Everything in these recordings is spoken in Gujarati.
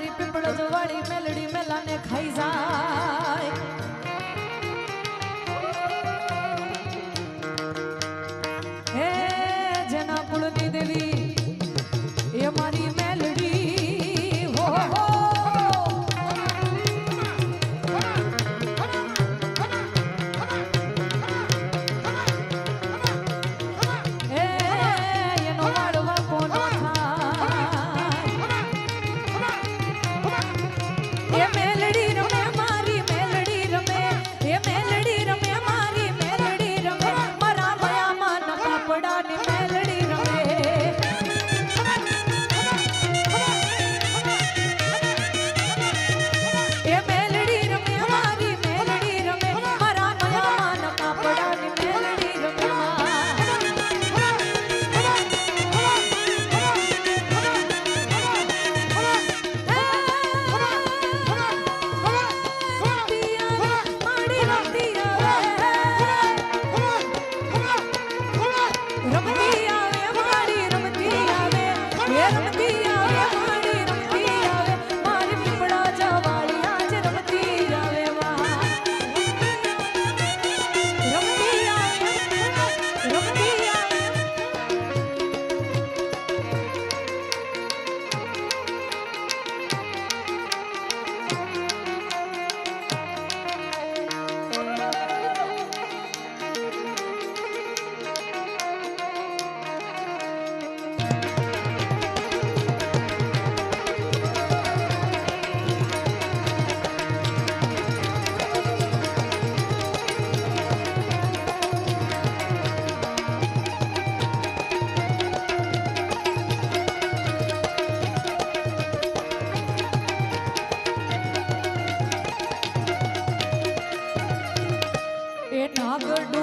મારી પીપળજ વાળી મેલડી મેલાને ખાઈ જાય. good.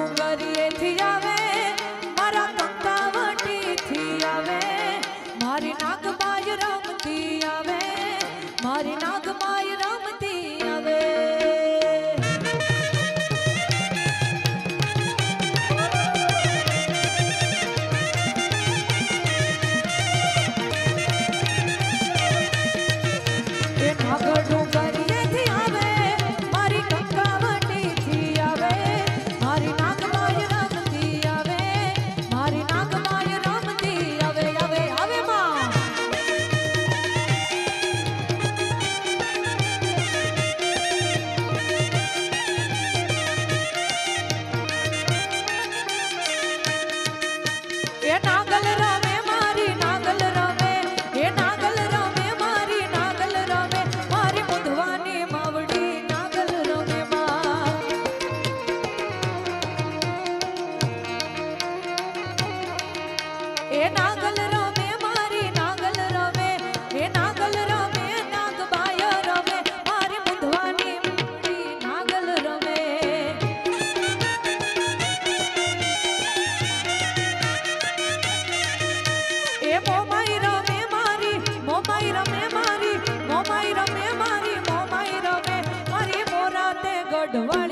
and I'll વઢવા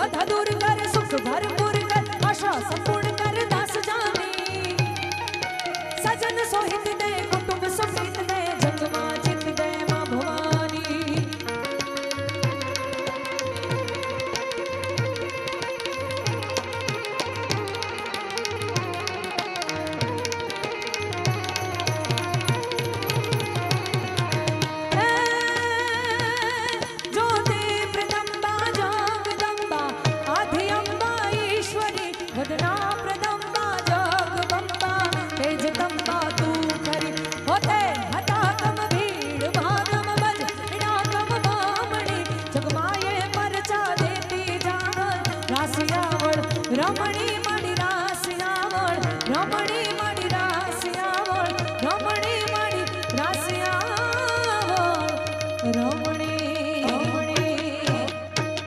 बधा दूर 20